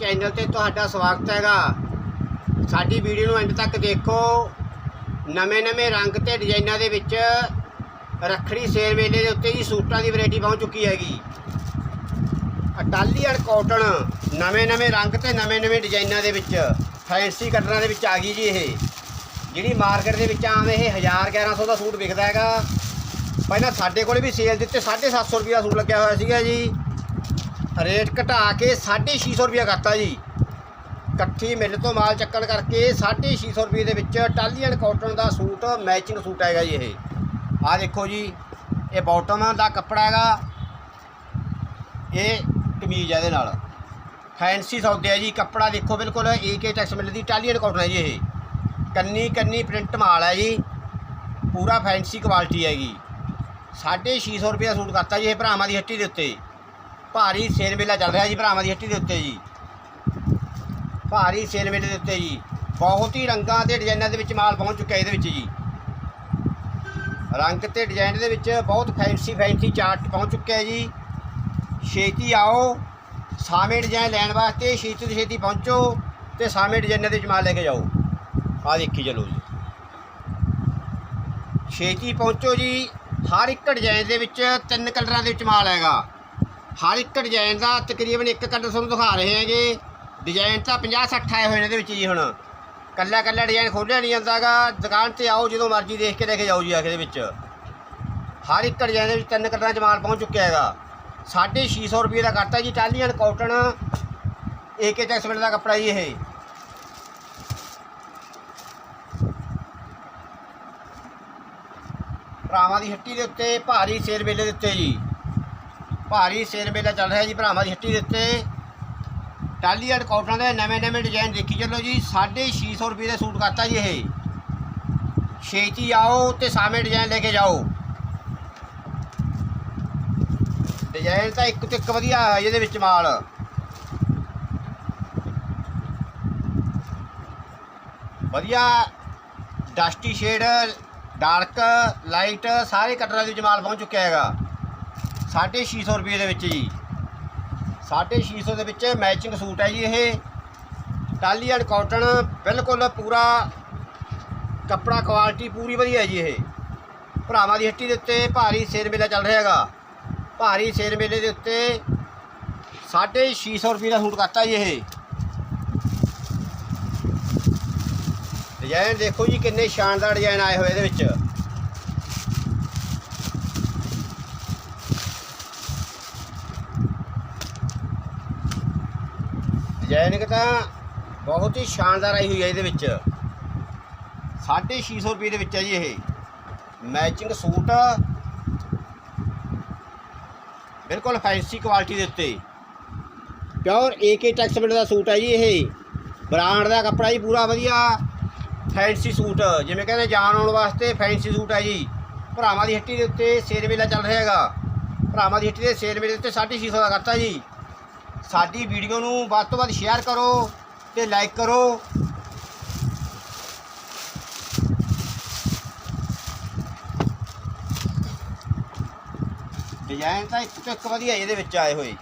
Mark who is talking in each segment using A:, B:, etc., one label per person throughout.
A: Channel ਤੇ ਤੁਹਾਡਾ ਸਵਾਗਤ ਹੈਗਾ। ਸਾਡੀ ਵੀਡੀਓ ਨੂੰ ਐਂਡ ਤੱਕ ਦੇਖੋ। ਨਵੇਂ-ਨਵੇਂ ਰੰਗ ਤੇ ਡਿਜ਼ਾਈਨਾਂ ਦੇ ਵਿੱਚ ਰੱਖੜੀ ਸੇਲ ਮੇਲੇ ਦੇ ਉੱਤੇ ਜੀ ਸੂਟਾਂ ਦੀ ਵੈਰਾਈਟੀ ਪਹੁੰਚ ਚੁੱਕੀ ਹੈਗੀ। ਇਟਾਲੀਅਨ ਕਾਟਨ ਨਵੇਂ-ਨਵੇਂ ਰੰਗ ਤੇ ਨਵੇਂ-ਨਵੇਂ ਡਿਜ਼ਾਈਨਾਂ ਦੇ ਵਿੱਚ ਫੈਂਸੀ ਕਟਰਾਂ ਦੇ ਵਿੱਚ ਆ ਗਈ ਜੀ ਇਹ। ਜਿਹੜੀ ਮਾਰਕੀਟ ਦੇ ਵਿੱਚ ਆਮ ਇਹ 1000 1100 ਦਾ ਸੂਟ ਵਿਕਦਾ ਹੈਗਾ। ਪਹਿਲਾਂ ਸਾਡੇ ਕੋਲੇ ਵੀ ਸੇਲ ਦਿੱਤੇ 750 ਰੁਪਏ ਦਾ ਸੂਟ ਲੱਗਿਆ ਹੋਇਆ ਸੀਗਾ ਜੀ। ਰੇਟ ਘਟਾ ਕੇ 650 ਰੁਪਏ ਕਰਤਾ ਜੀ। ਇਕੱਠੀ ਮਿਲ ਤੋਂ ਮਾਲ ਚੱਕਣ ਕਰਕੇ 650 ਰੁਪਏ ਦੇ ਵਿੱਚ ਇਟਾਲੀਅਨ ਕਾਟਨ ਦਾ ਸੂਟ ਮੈਚਿੰਗ ਸੂਟ ਹੈਗਾ ਜੀ ਇਹ। ਆਹ ਦੇਖੋ ਜੀ, ਇਹ ਬਾਟਮ ਦਾ ਕੱਪੜਾ ਹੈਗਾ। ਇਹ ਕਮੀਜ਼ ਹੈ ਇਹਦੇ ਨਾਲ। ਫੈਂਸੀ ਸੌਦੇ ਹੈ ਜੀ, ਕੱਪੜਾ ਦੇਖੋ ਬਿਲਕੁਲ ਏਕੇ ਟੈਕਸ ਮਿਲਦੀ ਟਾਲੀਅਨ ਕਾਟਨ ਹੈ ਜੀ ਇਹ। ਕੰਨੀ ਕੰਨੀ ਪ੍ਰਿੰਟ ਮਾਲ ਹੈ ਜੀ। ਪੂਰਾ ਫੈਂਸੀ ਕੁਆਲਿਟੀ ਹੈਗੀ। 650 ਰੁਪਏ ਦਾ ਸੂਟ ਕਰਤਾ ਜੀ ਇਹ ਭਰਾਵਾਂ ਦੀ ਹੱਟੀ ਦੇ ਉੱਤੇ। ਭਾਰੀ ਸੇਲ ਮੇਲਾ ਚੱਲ ਰਿਹਾ ਜੀ ਭਰਾਵਾਂ ਦੀ ਹੱਟੀ ਦੇ ਉੱਤੇ ਜੀ। ਭਾਰੀ ਸੇਲ ਮੇਲੇ ਦੇ ਉੱਤੇ ਜੀ। ਬਹੁਤ ਹੀ ਰੰਗਾਂ ਤੇ ਡਿਜ਼ਾਈਨਾਂ ਦੇ ਵਿੱਚ ਮਾਲ ਪਹੁੰਚ ਚੁੱਕਿਆ ਇਹਦੇ ਵਿੱਚ ਜੀ। ਰੰਗ ਤੇ ਡਿਜ਼ਾਈਨ ਦੇ ਵਿੱਚ ਬਹੁਤ ਫੈਂਸੀ ਫੈਂਸੀ ਚਾਰਟ ਪਹੁੰਚ ਚੁੱਕਿਆ ਜੀ। ਛੇਤੀ ਆਓ। ਸਾਵੇਂ ਡਿਜ਼ਾਈਨ ਲੈਣ ਵਾਸਤੇ ਛੇਤੀ ਤੋਂ ਛੇਤੀ ਪਹੁੰਚੋ ਤੇ ਸਾਵੇਂ ਡਿਜ਼ਾਈਨਾਂ ਦੇ ਵਿੱਚ ਮਾਲ ਲੈ ਕੇ ਜਾਓ। ਆ ਦੇਖੀ ਚਲੋ ਜੀ। ਛੇਤੀ ਪਹੁੰਚੋ ਜੀ। ਹਰ ਇੱਕ ਡਿਜ਼ਾਈਨ ਦੇ ਵਿੱਚ ਤਿੰਨ ਕਲਰਾਂ ਦੇ ਵਿੱਚ ਮਾਲ ਹੈਗਾ। ਹਰ ਇੱਕ ਡਿਜ਼ਾਈਨ ਦਾ ਤਕਰੀਬਨ ਇੱਕ ਕਲਰ ਤੁਹਾਨੂੰ ਦਿਖਾ ਰਹੇ ਹੈਗੇ। ਡਿਜ਼ਾਈਨ ਤਾਂ 50 60 ਆਏ ਹੋਏ ਨੇ ਇਹਦੇ ਵਿੱਚ ਜੀ ਹੁਣ। ਕੱਲਾ ਕੱਲਾ ਡਿਜ਼ਾਈਨ ਖੋਲ੍ਹਿਆ ਨਹੀਂ ਜਾਂਦਾਗਾ। ਦੁਕਾਨ ਤੇ ਆਓ, ਜਦੋਂ ਮਰਜ਼ੀ ਦੇਖ ਕੇ ਲੈ ਕੇ ਜਾਓ ਜੀ ਆ ਕੇ ਦੇ ਵਿੱਚ। ਹਰ ਇੱਕ ਡਿਜ਼ਾਈਨ ਦੇ ਵਿੱਚ ਤਿੰਨ ਕਲਰਾਂ 'ਚ ਮਾਲ ਪਹੁੰਚ ਚੁੱਕਿਆ ਹੈਗਾ। 650 ਰੁਪਏ ਦਾ ਕਰਤਾ ਜੀ ਇਟਾਲੀਅਨ ਕਾਟਨ ਏਕੇ ਟੈਕਸਮੈਂਟ ਦਾ ਕੱਪੜਾ ਜੀ ਇਹ। ਭਰਾਵਾਂ ਦੀ ਹੱਟੀ ਦੇ ਉੱਤੇ, ਭਾਰੀ ਸੇਲ ਵੇਲੇ ਦੇ ਉੱਤੇ ਜੀ। ਭਾਰੀ ਸੇਲ ਮੇਲਾ ਚੱਲ ਰਿਹਾ ਜੀ ਭਰਾਵਾਂ ਦੀ ਹੱਟੀ ਦੇ ਉੱਤੇ। ਐਂਡ ਕਾਟਨ ਦੇ ਨਵੇਂ ਨਵੇਂ ਡਿਜ਼ਾਈਨ ਦੇਖੀ ਚੱਲੋ ਜੀ 650 ਰੁਪਏ ਦਾ ਸੂਟ ਕਰਤਾ ਜੀ ਇਹ। ਛੇਤੀ ਆਓ ਤੇ ਸਾਵੇਂ ਡਿਜ਼ਾਈਨ ਲੈ ਕੇ ਜਾਓ। ਡਿਜ਼ਾਈਨ ਤਾਂ ਇੱਕ ਤੋਂ ਇੱਕ ਵਧੀਆ ਹੈ ਇਹਦੇ ਵਿੱਚ ਮਾਲ। ਵਧੀਆ ਡਸਟੀ ਸ਼ੇਡ ਡਾਰਕ ਲਾਈਟ ਸਾਰੇ ਕਟਰਾਂ ਦੇ ਵਿੱਚ ਮਾਲ ਪਹੁੰਚ ਚੁੱਕਿਆ ਹੈਗਾ। 650 ਰੁਪਏ ਦੇ ਵਿੱਚ ਜੀ। 650 ਦੇ ਵਿੱਚ ਮੈਚਿੰਗ ਸੂਟ ਹੈ ਜੀ ਇਹ। ਟਾਲੀਅਨ ਕਾਟਨ ਬਿਲਕੁਲ ਪੂਰਾ ਕੱਪੜਾ ਕੁਆਲਿਟੀ ਪੂਰੀ ਵਧੀਆ ਜੀ ਇਹ। ਭਰਾਵਾਂ ਦੀ ਹੱਟੀ ਦੇ ਉੱਤੇ ਭਾਰੀ ਸੇਲ ਮੇਲਾ ਚੱਲ ਰਿਹਾ ਹੈਗਾ। ਭਾਰੀ ਸੇਲ ਮੇਲੇ ਦੇ ਉੱਤੇ 650 ਰੁਪਏ ਦਾ ਸੂਟ ਕਰਤਾ ਜੀ ਇਹ। ਡਿਜ਼ਾਈਨ ਦੇਖੋ ਜੀ ਕਿੰਨੇ ਸ਼ਾਨਦਾਰ ਡਿਜ਼ਾਈਨ ਆਏ ਹੋਏ ਇਹਦੇ ਵਿੱਚ। ਡਿਜ਼ਾਈਨਿੰਗ ਤਾਂ ਬਹੁਤ ਹੀ ਸ਼ਾਨਦਾਰ ਆਈ ਹੋਈ ਹੈ ਇਹਦੇ ਵਿੱਚ। 650 ਰੁਪਏ ਦੇ ਵਿੱਚ ਹੈ ਜੀ ਇਹ। ਮੈਚਿੰਗ ਸੂਟ ਬਿਲਕੁਲ ਫੈਂਸੀ ਕੁਆਲਿਟੀ ਦੇ ਉੱਤੇ। ਪਿਓਰ ਏਕੇ ਟੈਕਸਮੈਂਟ ਦਾ ਸੂਟ ਹੈ ਜੀ ਇਹ। ਬ੍ਰਾਂਡ ਦਾ ਕੱਪੜਾ ਜੀ ਪੂਰਾ ਵਧੀਆ। Fancy suit. ਜਿਵੇਂ ਕਹਿੰਦੇ ਜਾਣ ਆਉਣ ਵਾਸਤੇ ਫੈਂਸੀ ਸੂਟ ਹੈ ਜੀ। ਭਰਾਵਾਂ ਦੀ ਹੱਟੀ ਦੇ ਉੱਤੇ ਸੇਲ ਮੇਲਾ ਚੱਲ ਰਿਹਾ ਹੈਗਾ। ਭਰਾਵਾਂ ਦੀ ਹੱਟੀ ਦੇ ਸੇਲ ਮੇਲੇ ਦੇ ਉੱਤੇ 650 ਦਾ ਕਰਤਾ ਜੀ। ਸਾਡੀ ਵੀਡੀਓ ਨੂੰ ਵੱਧ ਤੋਂ ਵੱਧ ਸ਼ੇਅਰ ਕਰੋ ਤੇ ਲਾਈਕ ਕਰੋ। ਡਿਜ਼ਾਈਨ ਤਾਂ ਇੱਕ ਤੋਂ ਇੱਕ ਵਧੀਆ ਇਹਦੇ ਵਿੱਚ ਆਏ ਹੋਏ।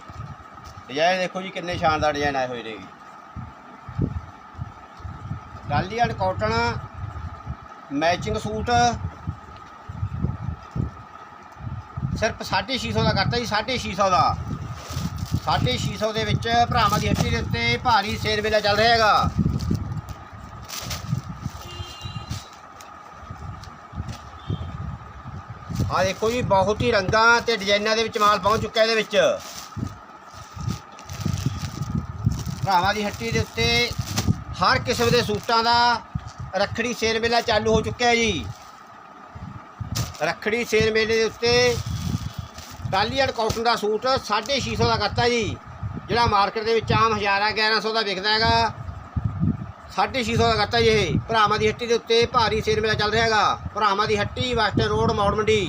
A: ਡਿਜ਼ਾਈਨ ਦੇਖੋ ਜੀ ਕਿੰਨੇ ਸ਼ਾਨਦਾਰ ਡਿਜ਼ਾਈਨ ਆਏ ਹੋਏ ਨੇ। ਜੀ ਟਾਲੀਅਨ ਕਾਟਨ, ਮੈਚਿੰਗ ਸੂਟ। ਸਿਰਫ 650 ਦਾ ਕਰਤਾ ਜੀ 650 ਦਾ। 650 ਦੇ ਵਿੱਚ ਭਰਾਵਾਂ ਦੀ ਹੱਟੀ ਦੇ ਉੱਤੇ ਭਾਰੀ ਸੇਲ ਮੇਲਾ ਚੱਲ ਰਿਹਾ ਹੈਗਾ। ਆ ਦੇਖੋ ਜੀ, ਬਹੁਤ ਹੀ ਰੰਗਾਂ ਤੇ ਡਿਜ਼ਾਈਨਾਂ ਦੇ ਵਿੱਚ ਮਾਲ ਪਹੁੰਚ ਚੁੱਕਾ ਇਹਦੇ ਵਿੱਚ। ਭਰਾਵਾਂ ਦੀ ਹੱਟੀ ਦੇ ਉੱਤੇ ਹਰ ਕਿਸਮ ਦੇ ਸੂਟਾਂ ਦਾ ਰੱਖੜੀ ਸੇਲ ਮੇਲਾ ਚਾਲੂ ਹੋ ਚੁੱਕਿਆ ਹੈ ਜੀ। ਰੱਖੜੀ ਸੇਲ ਮੇਲੇ ਦੇ ਉੱਤੇ ਟਾਲੀਅਨ ਕਾਟਨ ਦਾ ਸੂਟ 650 ਦਾ ਕਰਤਾ ਜੀ। ਜਿਹੜਾ ਮਾਰਕੀਟ ਦੇ ਵਿੱਚ ਆਮ 1000 1100 ਦਾ ਵਿਕਦਾ ਹੈਗਾ। 650 ਦਾ ਕਰਤਾ ਜੀ ਇਹ। ਭਰਾਵਾਂ ਦੀ ਹੱਟੀ ਦੇ ਉੱਤੇ ਭਾਰੀ ਸੇਲ ਮੇਲਾ ਚੱਲ ਰਿਹਾ ਹੈਗਾ। ਭਰਾਵਾਂ ਦੀ ਹੱਟੀ, ਵੈਸਟਰਨ ਰੋਡ, ਮੌੜ ਮੰਡੀ।